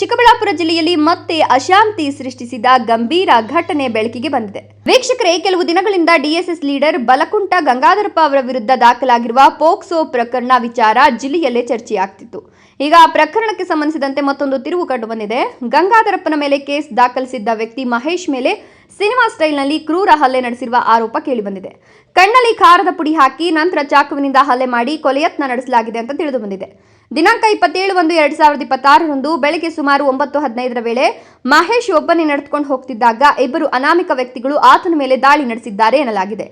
ಚಿಕ್ಕಬಳ್ಳಾಪುರ ಜಿಲ್ಲೆಯಲ್ಲಿ ಮತ್ತೆ ಅಶಾಂತಿ ಸೃಷ್ಟಿಸಿದ ಗಂಭೀರ ಘಟನೆ ಬೆಳಕಿಗೆ ಬಂದಿದೆ. ವೀಕ್ಷಕರೇ, ಕೆಲವು ದಿನಗಳಿಂದ ಡಿಎಸ್ಎಸ್ ಲೀಡರ್ ಬಲಕುಂಟ ಗಂಗಾಧರಪ್ಪ ಅವರ ವಿರುದ್ಧ ದಾಖಲಾಗಿರುವ ಪೋಕ್ಸೋ ಪ್ರಕರಣ ವಿಚಾರ ಜಿಲ್ಲೆಯಲ್ಲೇ ಚರ್ಚೆಯಾಗ್ತಿತ್ತು. ಈಗ ಆ ಪ್ರಕರಣಕ್ಕೆ ಸಂಬಂಧಿಸಿದಂತೆ ಮತ್ತೊಂದು ತಿರುವು ಕಂಡು ಬಂದಿದೆ ಗಂಗಾಧರಪ್ಪನ ಮೇಲೆ ಕೇಸ್ ದಾಖಲಿಸಿದ್ದ ವ್ಯಕ್ತಿ ಮಹೇಶ್ ಮೇಲೆ ಸಿನಿಮಾ ಸ್ಟೈಲ್ನಲ್ಲಿ ಕ್ರೂರ ಹಲ್ಲೆ ನಡೆಸಿರುವ ಆರೋಪ ಕೇಳಿಬಂದಿದೆ. ಕಣ್ಣಲ್ಲಿ ಖಾರದ ಪುಡಿ ಹಾಕಿ ನಂತರ ಚಾಕುವಿನಿಂದ ಹಲ್ಲೆ ಮಾಡಿ ಕೊಲೆಯತ್ನ ನಡೆಸಲಾಗಿದೆ ಅಂತ ತಿಳಿದು ಬಂದಿದೆ ದಿನಾಂಕ ಇಪ್ಪತ್ತೇಳು ಒಂದು ಎರಡ್ ಸಾವಿರದ ಇಪ್ಪತ್ತಾರರಂದು ಬೆಳಗ್ಗೆ ಸುಮಾರು ಒಂಬತ್ತು ಹದಿನೈದರ ವೇಳೆ ಮಹೇಶ್ ಒಬ್ಬನೇ ನಡೆದುಕೊಂಡು ಹೋಗ್ತಿದ್ದಾಗ ಇಬ್ಬರು ಅನಾಮಿಕ ವ್ಯಕ್ತಿಗಳು ಆತನ ಮೇಲೆ ದಾಳಿ ನಡೆಸಿದ್ದಾರೆ ಎನ್ನಲಾಗಿದೆ.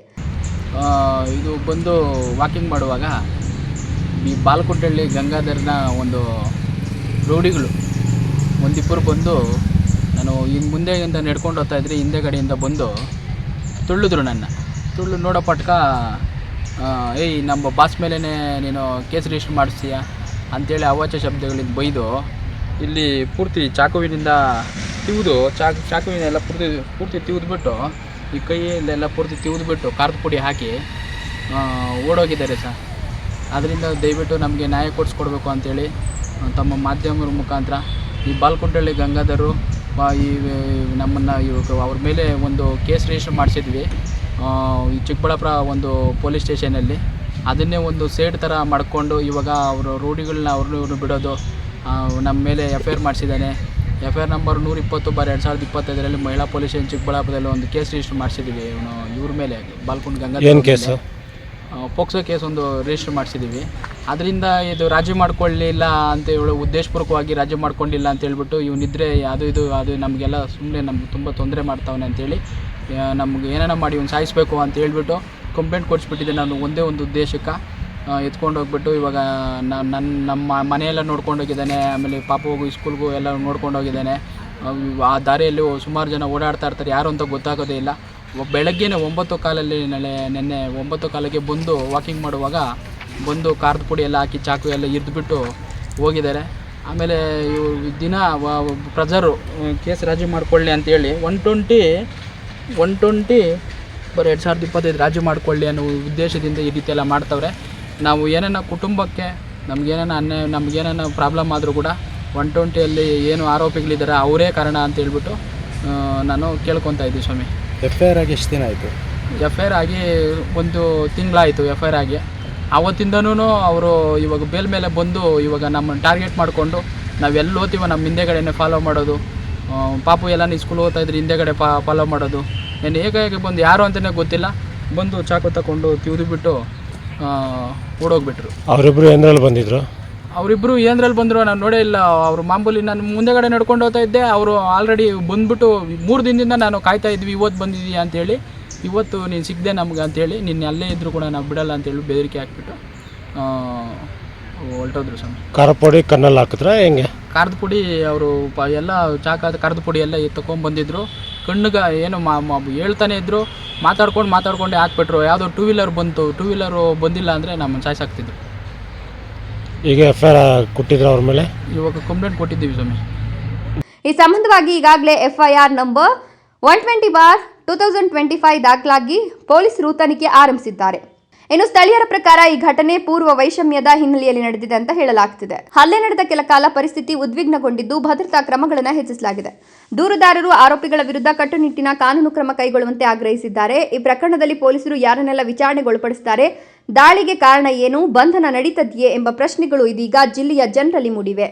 ಇದು ಬಂದು ವಾಕಿಂಗ್ ಮಾಡುವಾಗ ಈ ಬಾಲ್ಕೋಟಹಳ್ಳಿ ಗಂಗಾಧರನ ಒಂದು ರೌಡಿಗಳು ಒಂದಿಬ್ಬರು ಬಂದು ನಾನು ಹಿಂಗೆ ಮುಂದೆಯಿಂದ ನಡ್ಕೊಂಡು ಹೋಗ್ತಾ ಇದ್ದರೆ ಹಿಂದೆ ಕಡೆಯಿಂದ ಬಂದು ತುಳಿದ್ರು ನನ್ನ. ತುಳ್ಳು ನೋಡೋ ಪಟ್ಕ ಏಯ್, ನಮ್ಮ ಬಾಸ್ ಮೇಲೇ ನೀನು ಕೇಸ್ ರಿಜಿಸ್ಟರ್ ಮಾಡಿಸ್ತೀಯ? ಅಂಥೇಳಿ ಅವಾಚ ಶಬ್ದಗಳಿಂದ ಬೈದು, ಇಲ್ಲಿ ಪೂರ್ತಿ ಚಾಕುವಿನಿಂದ ತಿವಿದು, ಚಾಕು, ಚಾಕುವಿನೆಲ್ಲ ಪೂರ್ತಿ ಪೂರ್ತಿ ತಿವಿದ್ಬಿಟ್ಟು, ಈ ಕೈಯಿಂದೆಲ್ಲ ಪೂರ್ತಿ ತಿವಿದ್ಬಿಟ್ಟು, ಖಾರದ ಪುಡಿ ಹಾಕಿ ಓಡೋಗಿದ್ದಾರೆ ಸರ್. ಅದರಿಂದ ದಯವಿಟ್ಟು ನಮಗೆ ನ್ಯಾಯ ಕೊಡಿಸ್ಕೊಡ್ಬೇಕು ಅಂತೇಳಿ ತಮ್ಮ ಮಾಧ್ಯಮದ ಮುಖಾಂತರ ಈ ಬಾಲ್ಕುಂಟಳ್ಳಿ ಗಂಗಾಧರು ಈ ನಮ್ಮನ್ನು ಇವಾಗ ಅವ್ರ ಮೇಲೆ ಒಂದು ಕೇಸ್ ರಿಜಿಸ್ಟರ್ ಮಾಡಿಸಿದ್ವಿ ಈ ಚಿಕ್ಕಬಳ್ಳಾಪುರ ಒಂದು ಪೊಲೀಸ್ ಸ್ಟೇಷನಲ್ಲಿ. ಅದನ್ನೇ ಒಂದು ಸೇಡ್ ಥರ ಮಾಡಿಕೊಂಡು ಇವಾಗ ಅವರು ರೂಢಿಗಳನ್ನ ಅವ್ರನ್ನ ಇವ್ರನ್ನ ಬಿಡೋದು ನಮ್ಮ ಮೇಲೆ ಎಫ್ ಐ ಆರ್ ಮಾಡಿಸಿದ್ದಾನೆ. ಎಫ್ ಐ ಆರ್ ನಂಬರ್ ನೂರ ಇಪ್ಪತ್ತು ಬಾರ್ ಎರಡು ಸಾವಿರದ ಇಪ್ಪತ್ತೈದರಲ್ಲಿ ಮಹಿಳಾ ಪೊಲೀಸ್ ಸ್ಟೇಷನ್ ಚಿಕ್ಕಬಳ್ಳಾಪುರದಲ್ಲಿ ಒಂದು ಕೇಸ್ ರಿಜಿಸ್ಟರ್ ಮಾಡಿಸಿದ್ವಿ ಇವನು ಇವ್ರ ಮೇಲೆ ಬಾಲ್ಕುಂಡ್ ಗಂಗಾಧರ್ ಪೋಕ್ಸೋ ಕೇಸ್ ಒಂದು ರಿಜಿಸ್ಟರ್ ಮಾಡಿಸಿದ್ದೀವಿ ಅದರಿಂದ ಇದು ರಾಜಿ ಮಾಡ್ಕೊಳ್ಳಿಲ್ಲ ಅಂತ ಹೇಳಿ ಉದ್ದೇಶಪೂರ್ವಕವಾಗಿ ರಾಜಿ ಮಾಡ್ಕೊಂಡಿಲ್ಲ ಅಂತ ಹೇಳ್ಬಿಟ್ಟು ಇವನಿದ್ರೆ ಅದು ಇದು ಅದು ನಮಗೆಲ್ಲ ಸುಮ್ಮನೆ ನಮ್ಗೆ ತುಂಬ ತೊಂದರೆ ಮಾಡ್ತಾವನೆ ಅಂತೇಳಿ ನಮ್ಗೆ ಏನೇನ ಮಾಡಿ ಇವ್ನು ಸಾಯಿಸಬೇಕು ಅಂತ ಹೇಳ್ಬಿಟ್ಟು ಕಂಪ್ಲೇಂಟ್ ಕೊಡಿಸ್ಬಿಟ್ಟಿದ್ದೆ ನಾನು ಒಂದೇ ಒಂದು ಉದ್ದೇಶಕ್ಕೆ. ಎತ್ಕೊಂಡು ಹೋಗ್ಬಿಟ್ಟು ಇವಾಗ ನಾನು ನನ್ನ ನಮ್ಮ ಮನೆಯೆಲ್ಲ ನೋಡ್ಕೊಂಡು ಹೋಗಿದ್ದಾನೆ ಆಮೇಲೆ ಪಾಪ ಹೋಗು ಸ್ಕೂಲ್ಗೂ ಎಲ್ಲ ನೋಡ್ಕೊಂಡು ಹೋಗಿದ್ದಾನೆ. ಆ, ದಾರಿಯಲ್ಲಿ ಸುಮಾರು ಜನ ಓಡಾಡ್ತಾ ಇರ್ತಾರೆ ಯಾರು ಅಂತ ಗೊತ್ತಾಗೋದೇ ಇಲ್ಲ. ಬೆಳಗ್ಗೆನೇ ಒಂಬತ್ತು ಕಾಲಲ್ಲಿ ನಾಳೆ ನಿನ್ನೆ ಒಂಬತ್ತು ಕಾಲಕ್ಕೆ ಬಂದು ವಾಕಿಂಗ್ ಮಾಡುವಾಗ ಬಂದು ಖಾರದ ಪುಡಿ ಎಲ್ಲ ಹಾಕಿ ಚಾಕು ಎಲ್ಲ ಇರಿದ್ಬಿಟ್ಟು ಹೋಗಿದ್ದಾರೆ. ಆಮೇಲೆ ಇವ್ರು ದಿನ ಪ್ರಜರು ಕೇಸ್ ರಾಜಿ ಮಾಡಿಕೊಳ್ಳಿ ಅಂತೇಳಿ ಒನ್ ಟ್ವೆಂಟಿ ಒನ್ ಟ್ವೆಂಟಿ ಬರೀ ಎರಡು ಸಾವಿರದ ಇಪ್ಪತ್ತೈದು ರಾಜಿ ಮಾಡಿಕೊಳ್ಳಿ ಅನ್ನೋ ಉದ್ದೇಶದಿಂದ ಈ ರೀತಿ ಎಲ್ಲ ಮಾಡ್ತವ್ರೆ. ನಾವು ಏನನ್ನ ಕುಟುಂಬಕ್ಕೆ ನಮಗೇನೇನ ಅನ್ಯಾಯ ನಮಗೇನೇನ ಪ್ರಾಬ್ಲಮ್ ಆದರೂ ಕೂಡ ಒನ್ ಟ್ವೆಂಟಿಯಲ್ಲಿ ಏನು ಆರೋಪಿಗಳಿದ್ದಾರೆ ಅವರೇ ಕಾರಣ ಅಂತ ಹೇಳ್ಬಿಟ್ಟು ನಾನು ಕೇಳ್ಕೊತಾ ಇದ್ದೀನಿ ಸ್ವಾಮಿ. ಎಫ್ ಐ ಆರ್ ಆಗಿ ಎಷ್ಟು ದಿನ ಆಯಿತು? ಎಫ್ ಐ ಆರ್ ಆಗಿ ಒಂದು ತಿಂಗಳಾಯಿತು ಎಫ್ ಐ ಆರ್ ಆಗಿ. ಆವತ್ತಿಂದನೂ ಅವರು ಇವಾಗ ಬೇಲ್ ಮೇಲೆ ಬಂದು ಇವಾಗ ನಮ್ಮ ಟಾರ್ಗೆಟ್ ಮಾಡಿಕೊಂಡು ನಾವೆಲ್ಲಿ ಓದ್ತೀವೋ ನಮ್ಮ ಹಿಂದೆಗಡೆನೆ ಫಾಲೋ ಮಾಡೋದು. ಪಾಪು ಎಲ್ಲ ಸ್ಕೂಲ್ ಓದ್ತಾ ಇದ್ರೆ ಹಿಂದೆಗಡೆ ಪಾ ಫಾಲೋ ಮಾಡೋದು. ನಾನು ಹೇಗೆ ಬಂದು ಯಾರು ಅಂತಲೇ ಗೊತ್ತಿಲ್ಲ. ಬಂದು ಚಾಕು ತಗೊಂಡು ತಿವಿದುಬಿಟ್ಟು ಓಡೋಗ್ಬಿಟ್ರು. ಅವರಿಬ್ಬರು ಏನರಲ್ಲಿ ಬಂದಿದ್ರು? ಅವರಿಬ್ಬರು ಏನರಲ್ಲಿ ಬಂದರು ನಾನು ನೋಡೇ ಇಲ್ಲ. ಅವರು ಮಾಮೂಲಿ ನಾನು ಮುಂದೆಗಡೆ ನಡ್ಕೊಂಡು ಹೋಗ್ತಾ ಇದ್ದೆ. ಅವರು ಆಲ್ರೆಡಿ ಬಂದ್ಬಿಟ್ಟು ಮೂರು ದಿನದಿಂದ ನಾನು ಕಾಯ್ತಾ ಇದ್ವಿ ಇವತ್ತು ಬಂದಿದ್ದೀಯಾ? ಅಂತೇಳಿ ಇವತ್ತು ನೀನು ಸಿಗದೆ ನಮ್ಗೆ ಅಂತೇಳಿ ನಿನ್ನೆ ಅಲ್ಲೇ ಇದ್ದರೂ ಕೂಡ ನಾವು ಬಿಡಲ್ಲ ಅಂತೇಳಿ ಬೆದರಿಕೆ ಹಾಕ್ಬಿಟ್ಟು ಹೊರಟೋದ್ರು ಸ್ವಾಮಿ. ಖಾರ ಪುಡಿ ಕಣ್ಣಲ್ಲಿ ಹಾಕಿದ್ರ ಹೆಂಗೆ? ಖಾರದ ಪುಡಿ ಅವರು ಪ ಎಲ್ಲ ಚಾಕಾದ ಖಾರದ ಪುಡಿ ಎಲ್ಲ ಬಂದಿದ್ರು. ಕಣ್ಣಿಗೆ ಏನು ಮಾ ಮಾ- ಹೇಳ್ತಾನೆ ಇದ್ದರು ಮಾತಾಡ್ಕೊಂಡು ಮಾತಾಡ್ಕೊಂಡೆ ಹಾಕ್ಬಿಟ್ರು. ಯಾವುದೋ ಟೂ ವೀಲರ್ ಬಂತು. ಟೂ ವೀಲರು ಬಂದಿಲ್ಲ ಅಂದರೆ ನಮ್ಮನ್ನು ಸಾಯಿಸಾಕ್ತಿದ್ರು. ಈಗ ಎಫ್ ಐ ಆರ್ ಕೊಟ್ಟಿದ್ರು ಅವ್ರ ಮೇಲೆ? ಇವಾಗ ಕಂಪ್ಲೇಂಟ್ ಕೊಟ್ಟಿದ್ದೀವಿ ಸ್ವಾಮಿ. ಈ ಸಂಬಂಧವಾಗಿ ಈಗಾಗಲೇ FIR number one twenty bar two thousand twenty five ದಾಖಲಾಗಿ ಪೊಲೀಸರು ತನಿಖೆ ಆರಂಭಿಸಿದ್ದಾರೆ. ಇನ್ನು ಸ್ಥಳೀಯರ ಪ್ರಕಾರ ಈ ಘಟನೆ ಪೂರ್ವ ವೈಷಮ್ಯದ ಹಿನ್ನೆಲೆಯಲ್ಲಿ ನಡೆದಿದೆ ಅಂತ ಹೇಳಲಾಗ್ತಿದೆ. ಹಲ್ಲೆ ನಡೆದ ಕೆಲ ಕಾಲ ಪರಿಸ್ಥಿತಿ ಉದ್ವಿಗ್ನಗೊಂಡಿದ್ದು ಭದ್ರತಾ ಕ್ರಮಗಳನ್ನು ಹೆಚ್ಚಿಸಲಾಗಿದೆ. ದೂರುದಾರರು ಆರೋಪಿಗಳ ವಿರುದ್ಧ ಕಟ್ಟುನಿಟ್ಟಿನ ಕಾನೂನು ಕ್ರಮ ಕೈಗೊಳ್ಳುವಂತೆ ಆಗ್ರಹಿಸಿದ್ದಾರೆ. ಈ ಪ್ರಕರಣದಲ್ಲಿ ಪೊಲೀಸರು ಯಾರನ್ನೆಲ್ಲ ವಿಚಾರಣೆಗೊಳಪಡಿಸುತ್ತಾರೆ ದಾಳಿಗೆ ಕಾರಣ ಏನು? ಬಂಧನ ನಡೀತದೆಯೇ ಎಂಬ ಪ್ರಶ್ನೆಗಳು ಇದೀಗ ಜಿಲ್ಲೆಯ ಜನರಲ್ಲಿ ಮೂಡಿವೆ.